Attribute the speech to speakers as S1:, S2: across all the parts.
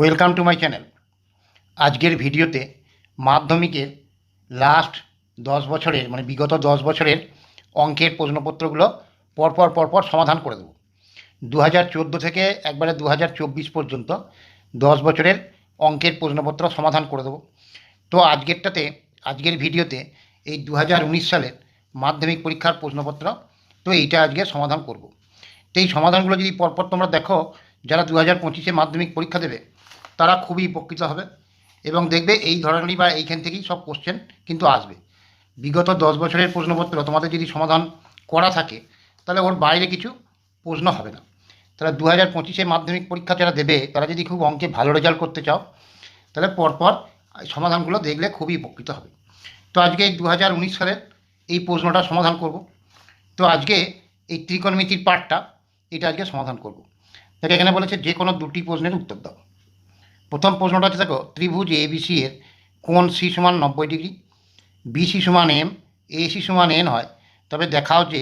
S1: Welcome to my channel আজকের ভিডিওতে মাধ্যমিকের লাস্ট দশ বছরের মানে বিগত দশ বছরের অঙ্কের প্রশ্নপত্রগুলো পরপর পরপর সমাধান করে দেবো। দু হাজার চোদ্দ থেকে একবারে দু হাজার চব্বিশ পর্যন্ত দশ বছরের অঙ্কের প্রশ্নপত্র সমাধান করে দেবো। তো আজকেরটাতে, আজকের ভিডিওতে এই দু হাজার উনিশ সালের মাধ্যমিক পরীক্ষার প্রশ্নপত্র, তো এইটা আজকে সমাধান করব। তো এই সমাধানগুলো যদি পরপর তোমরা দেখো, যারা দু হাজার পঁচিশে মাধ্যমিক পরীক্ষা দেবে তারা খুবই উপকৃত হবে। এবং দেখবে এই ধরনেরই বা এইখান থেকেই সব কোশ্চেন কিন্তু আসবে। বিগত দশ বছরের প্রশ্নপত্র তোমাদের যদি সমাধান করা থাকে, তাহলে ওর বাইরে কিছু প্রশ্ন হবে না। তাহলে দু হাজার পঁচিশে মাধ্যমিক পরীক্ষা যারা দেবে, তারা যদি খুব অঙ্কে ভালো রেজাল্ট করতে চাও, তাহলে পরপর সমাধানগুলো দেখলে খুবই উপকৃত হবে। তো আজকে দু হাজার উনিশ সালের এই প্রশ্নটা সমাধান করব। তো আজকে এই ত্রিকোণমিতির পার্টটা এটা আজকে সমাধান করব। দেখো এখানে বলেছে যে কোনো দুটি প্রশ্নের উত্তর দাও। প্রথম প্রশ্নটা হচ্ছে দেখো, ত্রিভুজ এ বিসি এর কোন সি সমান নব্বই ডিগ্রি বিসি সমান এম এসি সমান এন হয়। তবে দেখাও যে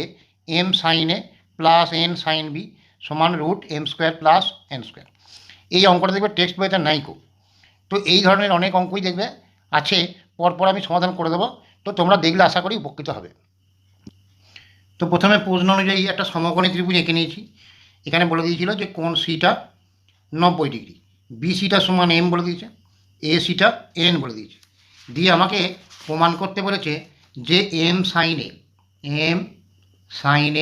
S1: M sine A plus N sine B সমান root M square plus N square এই অঙ্কটা দেখবে টেক্সট বইতে নাইকো তো এই ধরনের অনেক অঙ্কই দেখবে আছে, পরপর আমি সমাধান করে দেবো। তো তোমরা দেখলে আশা করি উপকৃত হবে। তো প্রথমে প্রশ্ন অনুযায়ী একটা সমকোণী ত্রিভুজ এঁকে নিয়েছি। এখানে বলে দিয়েছিল যে কোন সিটা নব্বই ডিগ্রি। বি সিটা সমান এম বলে দিয়েছে এ সিটা এন বলে দিয়েছে। দিয়ে আমাকে প্রমাণ করতে বলেছে যে M sine M sine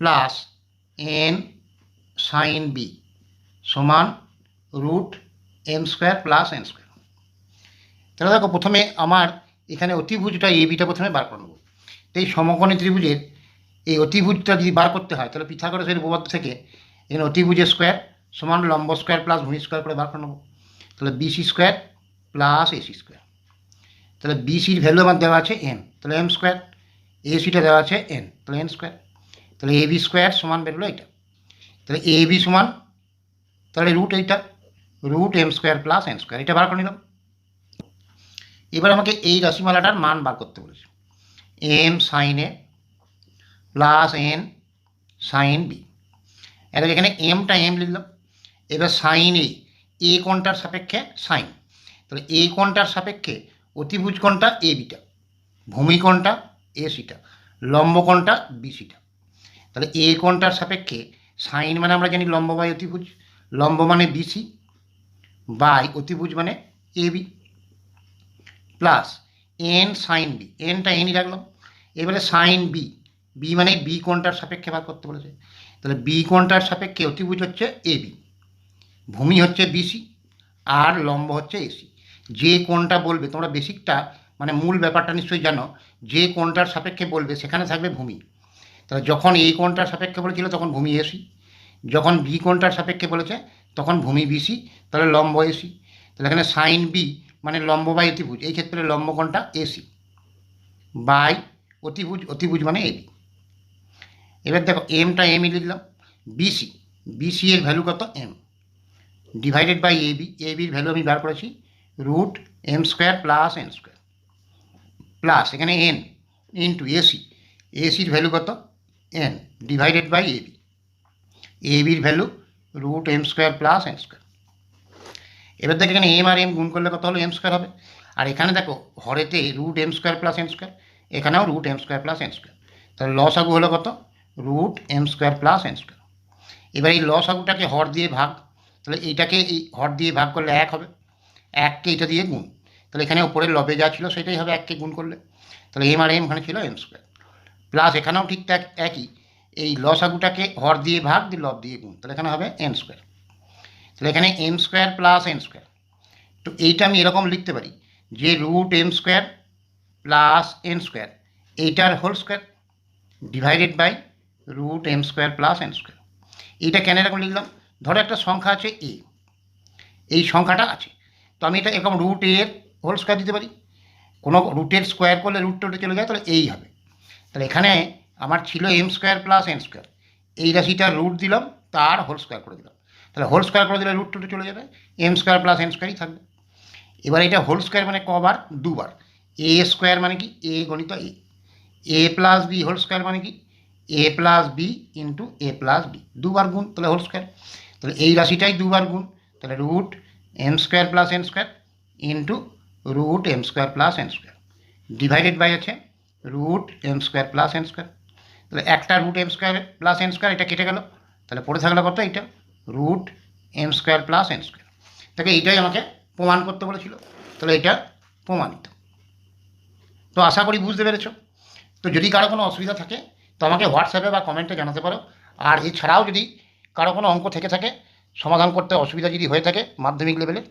S1: plus N sine B সমান root M square plus N square তাহলে দেখো, প্রথমে আমার এখানে অতিভুজটা এ বিটা প্রথমে বার করে নেব। এই সমকোণী ত্রিভুজের এই অতিভুজটা যদি বার করতে হয়, তাহলে পিথাগোরাসের উপপাদ্য থেকে এখানে অতিভুজের স্কোয়ার সমান লম্ব স্কোয়ার প্লাস ভূমি স্কোয়ার করে বার করে নেব। তাহলে BC square plus AC square. তাহলে বিসির ভ্যালু আমার দেওয়া আছে এন তাহলে এম স্কোয়ার এসিটা দেওয়া আছে এন তাহলে এন স্কোয়ার। তাহলে এ বি স্কোয়ার সমান বেরোলো এটা তাহলে এ বি সমান, তাহলে রুট এইটা root M square plus N square. এটা বার করে নিলাম। এবার আমাকে এই রাশিমালাটার মান বার করতে বলেছে। M sine A plus N sine B এবার এখানে এমটা এম লিখলাম। এবার সাইন এ এ কোনটার সাপেক্ষে সাইন। তাহলে এ কোনটার সাপেক্ষে অতিভুজ কোণটা এ বিটা, ভূমি কোণটা এ সিটা, লম্ব কোণটা বি সিটা। তাহলে এ কোনটার সাপেক্ষে সাইন মানে আমরা জানি লম্ব বাই অতিভুজ, লম্ব মানে বিসি বাই অতিভুজ মানে A B, plus N sine B, এনটা এনই রাখলাম এবারে সাইন বি বি মানে বি কোনটার সাপেক্ষে বার করতে বলেছে। তাহলে বি কোনটার সাপেক্ষে অতিভুজ হচ্ছে এ বি। ভূমি হচ্ছে বিসি আর লম্ব হচ্ছে এসি যে কোনটা বলবে, তোমরা বেসিকটা মানে মূল ব্যাপারটা নিশ্চয়ই জানো, যে কোনটার সাপেক্ষে বলবে, সেখানে থাকবে ভূমি। তাহলে যখন এই কোনটার সাপেক্ষে বলেছিল, তখন ভূমি এসি যখন বি কোনটার সাপেক্ষে বলেছে, তখন ভূমি বিসি তাহলে লম্ব এসি তাহলে এখানে সাইন বি মানে লম্ব বাই অতিভুজ, এই ক্ষেত্রে লম্ব কোনটা এসি বাই অতিভুজ অতিভুজ মানে এবি এবার দেখো এমটা এমই লিখলাম বিসি বিসি এর ভ্যালু কত এম ডিভাইডেড বাই এবি এবির ভ্যালু আমি বার করেছি root M square plus N square plus এখানে এন ইন্টু এসি এসির ভ্যালু কত? এন ডিভাইডেড বাই এবি এবির value root M square plus N square এবার দেখো এখানে এম আর এম গুণ করলে কত হলো? এম স্কোয়ার হবে। আর এখানে দেখো, হরেতে root M square plus N square এখানেও root M square plus N square তাহলে লস আগু হলো কত? Root M square plus N square এবার এই লস আগুটাকে হর দিয়ে ভাগ তাহলে এইটাকে এই হর দিয়ে ভাগ করলে এক হবে। এককে এটা দিয়ে গুণ। তাহলে এখানে ওপরের লবে যা ছিল সেটাই হবে এককে গুণ করলে। তাহলে এম আর এম এখানে ছিল এম স্কোয়ার। প্লাস এখানেও ঠিক ঠাক একই। এই লস আগুটাকে হর দিয়ে ভাগ, দিয়ে লব দিয়ে গুণ। তাহলে এখানে হবে এন স্কোয়ার। তাহলে এখানে M square plus N square. তো এইটা আমি এরকম লিখতে পারি যে root M square plus N square. এইটার whole square divided by root M square plus N square. এইটা কেন এরকম লিখলাম? ধরো একটা সংখ্যা আছে এ এই সংখ্যাটা আছে। তো আমি এটা এরকম রুট এর হোল স্কোয়ার দিতে পারি। কোনো রুটের স্কোয়ার করলে রুট টোটে চলে যায়, তাহলে এই হবে। তাহলে এখানে আমার ছিল M square plus N square এই রাশিটার রুট দিলাম, তার হোল স্কোয়ার করে দিলাম। তাহলে হোল স্কোয়ার করে দিলে রুট টোটে চলে যাবে। এম স্কোয়ার প্লাস এন স্কোয়ারই থাকবে। এবার এটা হোল স্কোয়ার মানে কবার? দুবার। এ স্কোয়ার মানে কি? এ গণিত এ A plus B whole square মানে কি? A plus B into A plus B দুবার গুণ, তাহলে হোল স্কোয়ার তাহলে এই রাশিটাই দুবার গুণ, তাহলে root M square plus N square into root M square plus N square divided by আছে root M square plus N square তাহলে একটা root M square plus N square এটা কেটে গেল, তাহলে পড়ে থাকল কত এইটা? Root M square plus N square তাকে এইটাই আমাকে প্রমাণ করতে বলেছিল, তাহলে এটা প্রমাণিত। তো আশা করি বুঝতে পেরেছ। তো যদি কারও কোনো অসুবিধা থাকে, তো আমাকে হোয়াটসঅ্যাপে বা কমেন্টে জানাতে পারো। আর এছাড়াও যদি কারও কোনো অঙ্ক থেকে থাকে, সমাধান করতে অসুবিধা যদি হয়ে থাকে মাধ্যমিক লেভেলে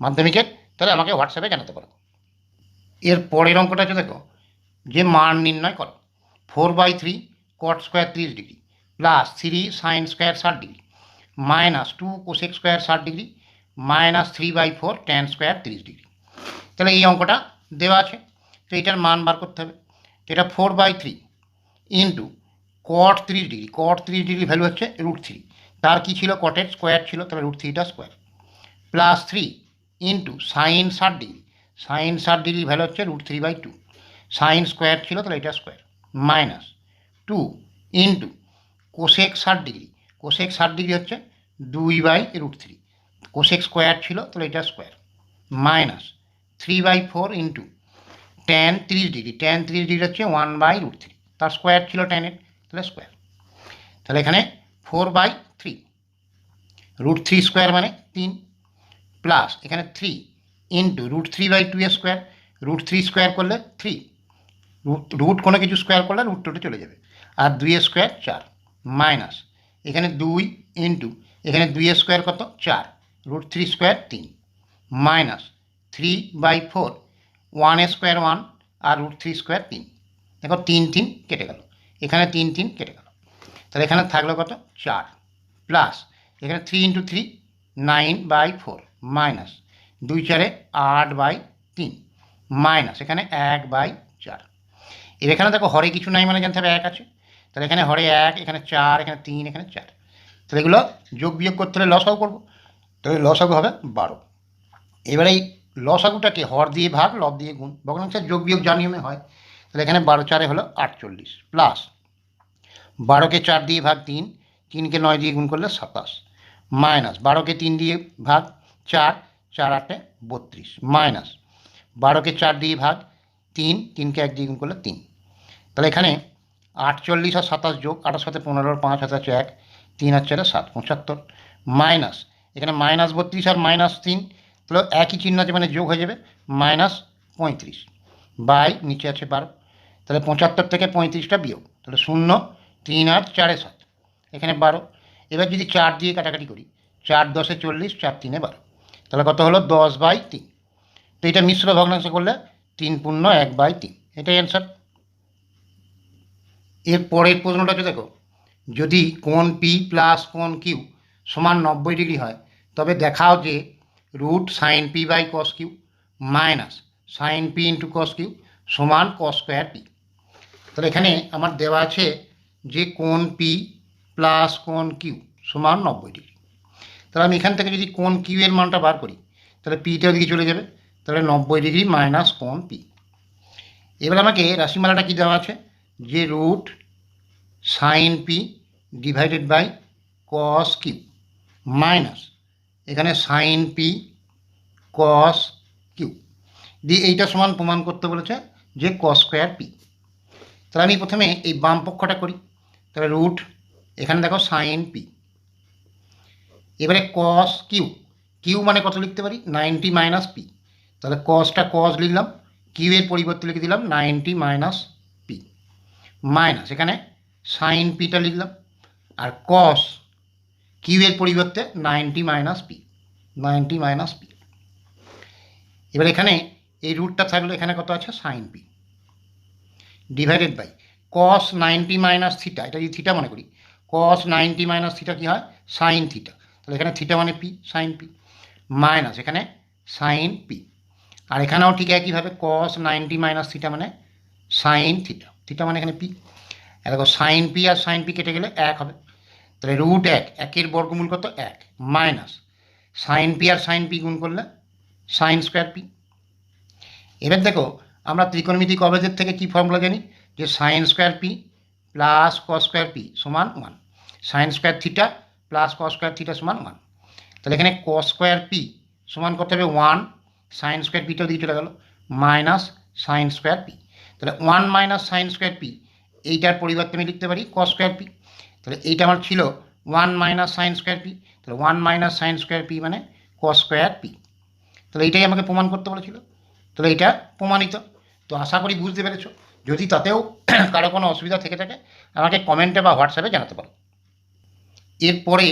S1: মাধ্যমিকের, তাহলে আমাকে হোয়াটসঅ্যাপে জানাতে পারো। এর পরের অঙ্কটা হচ্ছে দেখো, যে মান নির্ণয় করো। Four by three cot square ত্রিশ degree plus three sine square ষাট degree minus two cosec square ষাট degree minus three by four tan square তিরিশ ডিগ্রি তাহলে এই অঙ্কটা দেওয়া আছে। তো এটার মান বার করতে হবে। তো এটা four by three into cot তিরিশ ডিগ্রি কট তিরিশ ডিগ্রি ভ্যালু হচ্ছে রুট থ্রি তার কী ছিল? কটের স্কোয়ার ছিল, তাহলে রুট থ্রিটা square plus three into sine ষাট ডিগ্রি সাইন ষাট ডিগ্রি ভ্যালু হচ্ছে root three by two sine square ছিল, তাহলে এটা square minus two into cosec ষাট ডিগ্রি কোশেক ষাট ডিগ্রি হচ্ছে দুই by root three cosec square ছিল, তাহলে এটা square minus three by four into tan তিরিশ ডিগ্রি টেন তিরিশ ডিগ্রি হচ্ছে ওয়ান বাই রুট থ্রি তার স্কোয়ার ছিল টেনের তাহলে স্কোয়ার তাহলে এখানে four by three root three square মানে তিন প্লাস এখানে three into root three by two square root three square করলে থ্রি রুট রুট কোনো কিছু স্কোয়ার করলে রুট টুটে চলে যাবে। আর দুই স্কোয়ার চার মাইনাস এখানে দুই ইন্টু এখানে দুই স্কোয়ার কত? চার রুট থ্রি স্কোয়ার তিন minus three by four one square one R root three square তিন। দেখো তিন তিন কেটে গেল। এখানে তিন তিন কেটে গেল। তাহলে এখানে থাকল কত? চার। প্লাস এখানে three into three nine by four minus দুই চারে আট বাই তিন মাইনাস এখানে এক বাই চার। এর এখানে দেখো হরে কিছু নাই মানে জানতে হবে, এক আছে। তাহলে এখানে হরে এক, এখানে চার, এখানে তিন, এখানে চার। তাহলে এগুলো যোগ বিয়োগ করতে হলে লসাগু করব। তাহলে লসাগু হবে বারো। এবারে এই লসাগুটাকে হর দিয়ে ভাগ, লব দিয়ে গুণ। ভগ্নাংশের যোগ বিয়োগ যা নিয়মে হয়। তাহলে এখানে বারো চারে হলো আটচল্লিশ। প্লাস বারোকে চার দিয়ে ভাগ তিন তিনকে নয় দিয়ে গুণ করলে সাতাশ। মাইনাস বারোকে তিন দিয়ে ভাগ চার চার আটে বত্রিশ। মাইনাস বারোকে চার দিয়ে ভাগ তিন, তিনকে এক দিয়ে গুণ করলে তিন। তাহলে এখানে আটচল্লিশ আর সাতাশ যোগ আঠাশ সাথে পনেরো, পাঁচ হাজার এক, তিন আর চারে সাত, পঁচাত্তর। মাইনাস, এখানে মাইনাস বত্রিশ আর মাইনাস তিন, তাহলে একই চিহ্ন আছে মানে যোগ হয়ে যাবে মাইনাস পঁয়ত্রিশ। বাই, নিচে আছে বারো। তাহলে পঁচাত্তর থেকে পঁয়ত্রিশটা বিয়োগ। তাহলে শূন্য, তিন আর চারে সাত। এখানে বারো। এবার যদি চার দিয়ে কাটাকাটি করি, চার দশে চল্লিশ, চার তিনে বারো। তাহলে কত হলো? দশ বাই তিন। তো এটা মিশ্র ভগ্নাংশ করলে তিন পূর্ণ এক বাই তিন। এটাই অ্যান্সার এর পরের প্রশ্নটা হচ্ছে, দেখো, যদি কোন পি প্লাস কোন কিউ সমান নব্বই ডিগ্রি হয়, তবে দেখাও যে root sine P by cos Q minus sine P into cos Q সমান কস স্কোয়ার পি তাহলে এখানে আমার দেওয়া আছে যে কোন পি প্লাস কোন কিউ সমান নব্বই ডিগ্রি। তাহলে আমি এখান থেকে যদি কোন কিউ এর মানটা বার করি, তাহলে পিটা ওদিকে চলে যাবে, তাহলে নব্বই ডিগ্রি মাইনাস কোন পি এবার আমাকে রাশিমালাটা কী দেওয়া আছে? যে root sine P divided by cos Q minus এখানে সাইন পি কস কিউ দিয়ে এইটা সমান প্রমাণ করতে বলেছে যে কস স্কোয়ার পি তাহলে আমি প্রথমে এই বাম পক্ষটা করি, তাহলে রুট এখানে দেখো সাইন পি এবারে কস কিউ কিউ মানে কত লিখতে পারি? নাইনটি মাইনাস পি তাহলে কসটা কস লিখলাম। কিউ এর পরিবর্তে লিখে দিলাম নাইনটি মাইনাস পি মাইনাস এখানে সাইন পিটা লিখলাম। আর কস কিউ এর পরিবর্তে ninety minus P ninety minus P এবার এখানে এই রুটটা থাকলে এখানে কত আছে? Sine P divided by cos ninety minus theta এটা যদি থিটা মনে করি কস নাইনটি মাইনাস থিটা কী হয়? সাইন থিটা তাহলে এখানে থিটা মানে পি সাইন পি মাইনাস এখানে সাইন পি আর এখানেও ঠিক একইভাবে কস নাইনটি মাইনাস থিটা মানে সাইন থিটা থিটা মানে এখানে পি দেখো সাইন পি আর সাইন পি কেটে গেলে এক হবে। তাহলে রুট এক, একের বর্গমূল কত? এক। মাইনাস সাইন পি আর সাইন পি গুণ করলে সাইন স্কোয়ার পি এবার দেখো আমরা ত্রিকোণমিতি কবেজের থেকে কি ফর্মুলা জানি? যে sine square P plus cos square P সমান one. Sine square theta plus cos square theta সমান ওয়ান। তাহলে এখানে কস স্কোয়ার পি সমান করতে হবে ওয়ান, সাইন স্কোয়ার পিটাও দিয়ে চলে গেল, মাইনাস সাইন স্কোয়ার পি। তাহলে one minus sine square P, এইটার পরিবর্তে আমি লিখতে পারি কস স্কোয়ার পি। তাহলে এইটা আমার ছিল one minus sine square P, তাহলে one minus sine square P মানে কস স্কোয়ার পি। তাহলে এইটাই আমাকে প্রমাণ করতে বলেছিল। তাহলে এটা প্রমাণিত। তো আশা করি বুঝতে পেরেছ। যদি তাতেও কারও কোনো অসুবিধা থেকে থাকে, আমাকে কমেন্টে বা হোয়াটসঅ্যাপে জানাতে পারো। এরপরে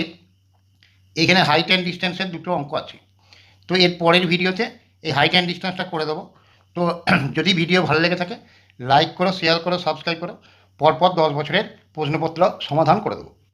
S1: এখানে হাইট অ্যান্ড ডিস্টেন্সের দুটো অঙ্ক আছে। তো এর পরের ভিডিওতে এই হাইট অ্যান্ড ডিস্টেন্সটা করে দেবো। তো যদি ভিডিও ভালো লেগে থাকে লাইক করো শেয়ার করো সাবস্ক্রাইব করো। পরপর দশ বছরের প্রশ্নপত্র সমাধান করে দেবো।